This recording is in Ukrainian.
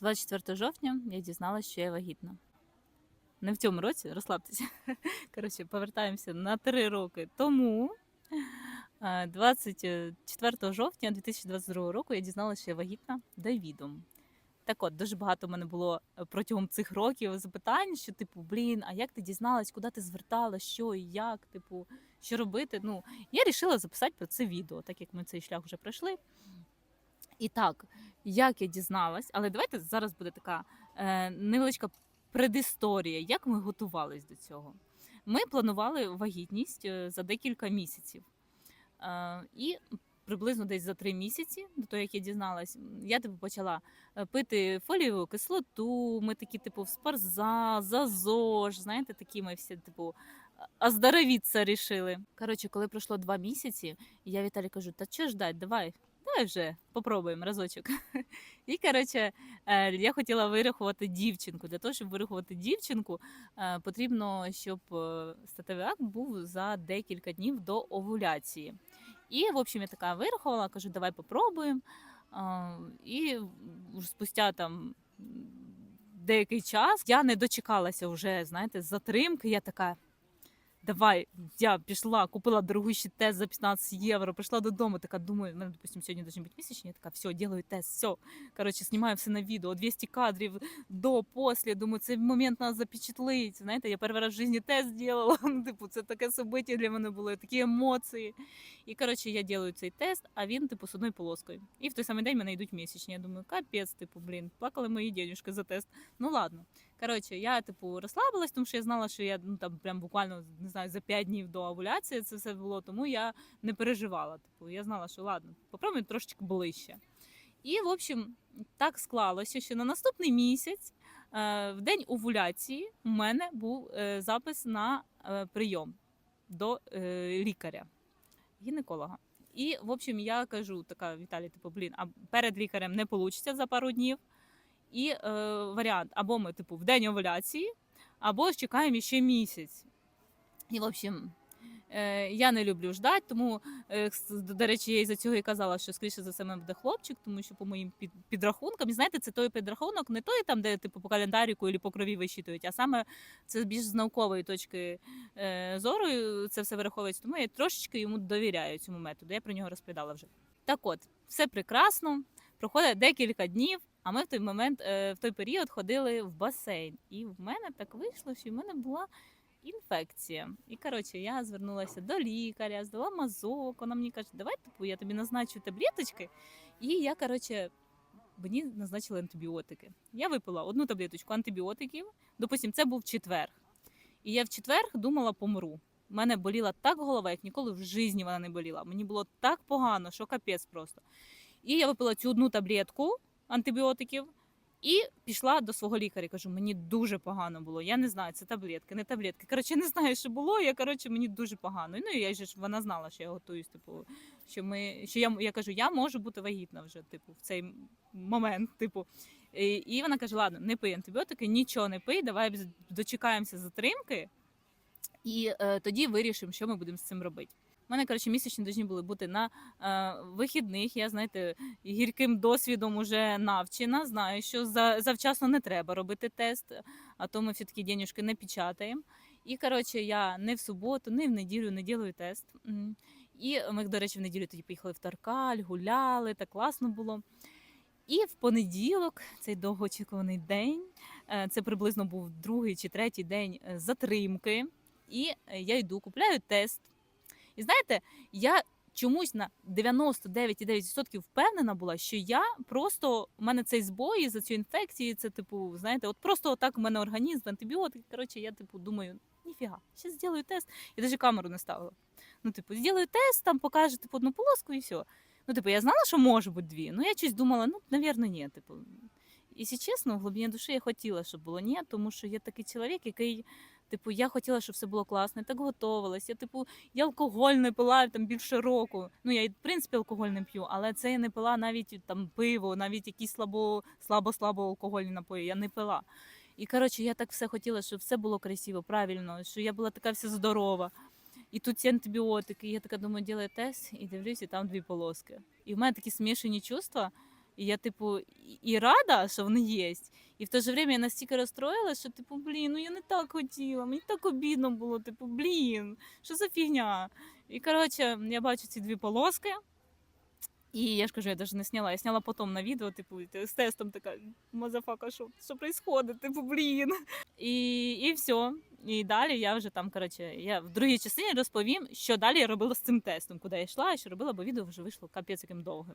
24 жовтня я дізналася, що я вагітна. Не в цьому році, розслабтеся. Коротше, повертаємося на три роки тому. Е, 24 жовтня 2022 року я дізналася, що я вагітна Давідом. Так от, дуже багато в мене було е, протягом цих років запитань, що, типу, блін, а як ти дізналась, куди ти звертала, що і як, типу, що робити? Ну, я вирішила записати про це відео, так як ми цей шлях вже пройшли. І так, як я дізналась, але давайте зараз буде така е, невеличка предісторія, як ми готувались до цього. Ми планували вагітність е, за декілька місяців. Е, і приблизно десь за три місяці, до того як я дізналась, я типу почала е, пити фолієву кислоту. Ми такі, типу, в спортзал, за ЗОЖ, знаєте, такі ми всі, типу, оздоровіться рішили. Коротше, коли пройшло два місяці, я Віталій кажу: та що ждать, давай. Давай вже попробуємо разочок. І коротше, е, я хотіла вирахувати дівчинку. Для того, щоб вирахувати дівчинку, е, потрібно, щоб е, статевий акт був за декілька днів до овуляції. І, в общем, я така вирахувала, кажу, давай попробуємо. І спустя там деякий час я не дочекалася вже, знаєте, затримки. Я така. Давай, я пішла, купила дорогущий тест за 15 євро, прийшла додому, така думаю, мене, допустим, сьогодні должны бути місячні, така, все, делаю тест, все. Коротше, знімаю все на відео, 200 кадрів до, після, думаю, цей момент треба запечатлити. Знаєте, я перший раз в житті тест зробила, ну, типу, це таке событие для мене було, такі емоції. І, коротше, я делаю цей тест, а він, типу, з одною полоскою. І в той самий день мене йдуть місячні. Я думаю, капець, типу, блін, плакали мої денежки за тест. Ну ладно. Коротше, я типу розслабилась, тому що я знала, що я ну там прям буквально не знаю за 5 днів до овуляції це все було, тому я не переживала. Типу, я знала, що ладно, попробуємо трошечки ближче. І, в общем, так склалося, що на наступний місяць, е, в день овуляції, у мене був е, запис на е, прийом до лікаря, гінеколога. І, в общем, я кажу, така Віталій, типу, блін, а перед лікарем не вийде за пару днів. І е, варіант або ми, типу, в день овуляції, або чекаємо ще місяць. І, в общем, е, я не люблю ждати, тому, е, до речі, я із-за цього і казала, що скоріше за все мене буде хлопчик, тому що по моїм під, підрахункам, і знаєте, це той підрахунок, не той там, де типу по календаріку або по крові висчитують, а саме це більш з наукової точки е, зору це все вираховується. Тому я трошечки йому довіряю цьому методу. Я про нього розповідала вже. Так от, все прекрасно. Проходить декілька днів, а ми в той момент, е, в той період ходили в басейн. І в мене так вийшло, що в мене була інфекція. І коротше, я звернулася до лікаря, здала мазок. Вона мені каже, давай типу, я тобі назначу таблеточки. І я, коротше, мені назначили антибіотики. Я випила одну таблеточку антибіотиків. Допустим, це був четвер. І я в четвер думала, помру. У мене боліла так голова, як ніколи в житті вона не боліла. Мені було так погано, що капець просто. І я випила цю одну таблетку антибіотиків і пішла до свого лікаря. Кажу, мені дуже погано було. Я не знаю, це таблетки, не таблетки. Коротше, не знаю, що було. Я коротше, мені дуже погано. Ну і я ж вона знала, що я готуюсь. Типу, що ми що я я кажу, я можу бути вагітна вже, типу, в цей момент. Типу. І, і вона каже: ладно, не пий антибіотики, нічого не пий, давай дочекаємося затримки, і е, тоді вирішимо, що ми будемо з цим робити. У мене коротше місячні повинні були бути на е, вихідних. Я знаєте, гірким досвідом уже навчена. Знаю, що за, завчасно не треба робити тест, а то ми все таки денежки не печатаємо. І коротше, я не в суботу, не в неділю не ділаю тест. І ми, до речі, в неділю тоді поїхали в Таркаль, гуляли, так класно було. І в понеділок, цей довгоочікуваний день, е, це приблизно був другий чи третій день е, затримки. І е, я йду, купляю тест. І знаєте, я чомусь на 99,9% впевнена була, що я просто у мене цей збой за цю інфекцію, це типу, знаєте, от просто отак у мене організм, антибіотики. Коротше, я типу думаю, ніфіга, ще зроблю тест. Я навіть камеру не ставила. Ну, типу, зроблю тест, там покаже типу, одну полоску і все. Ну, типу, я знала, що може бути дві. Ну, я щось думала, ну, навірно, ні. Типу. І якщо чесно, в глибині душі я хотіла, щоб було ні, тому що я такий чоловік, який. Типу, я хотіла, щоб все було класно, я так готувалась. Я, типу, я алкоголь не пила там більше року. Ну, я, в принципі, алкоголь не п'ю, але це я не пила навіть там пиво, навіть якісь слабо, слабо-слабо алкогольні напої. Я не пила. І коротше, я так все хотіла, щоб все було красиво, правильно, що я була така вся здорова. І тут ці антибіотики. І я така думаю, ділаю тест і дивлюсь, і там дві полоски. І в мене такі смішані чувства. І я, типу, і- рада, що вони є. І в то же время я настільки розстроїла, що, типу, блін, ну я не так хотіла, мені так обідно було, типу, блін, що за фігня? І коротше, я бачу ці дві полоски. І я ж кажу, я навіть не сняла. Я сняла потім на відео, типу, з тестом така, мазафака, що, що происходит? Типу, блін. І, і все. І далі я вже там, коротше, я в другій частині розповім, що далі я робила з цим тестом, куди я йшла, що робила, бо відео вже вийшло капець яким довгим.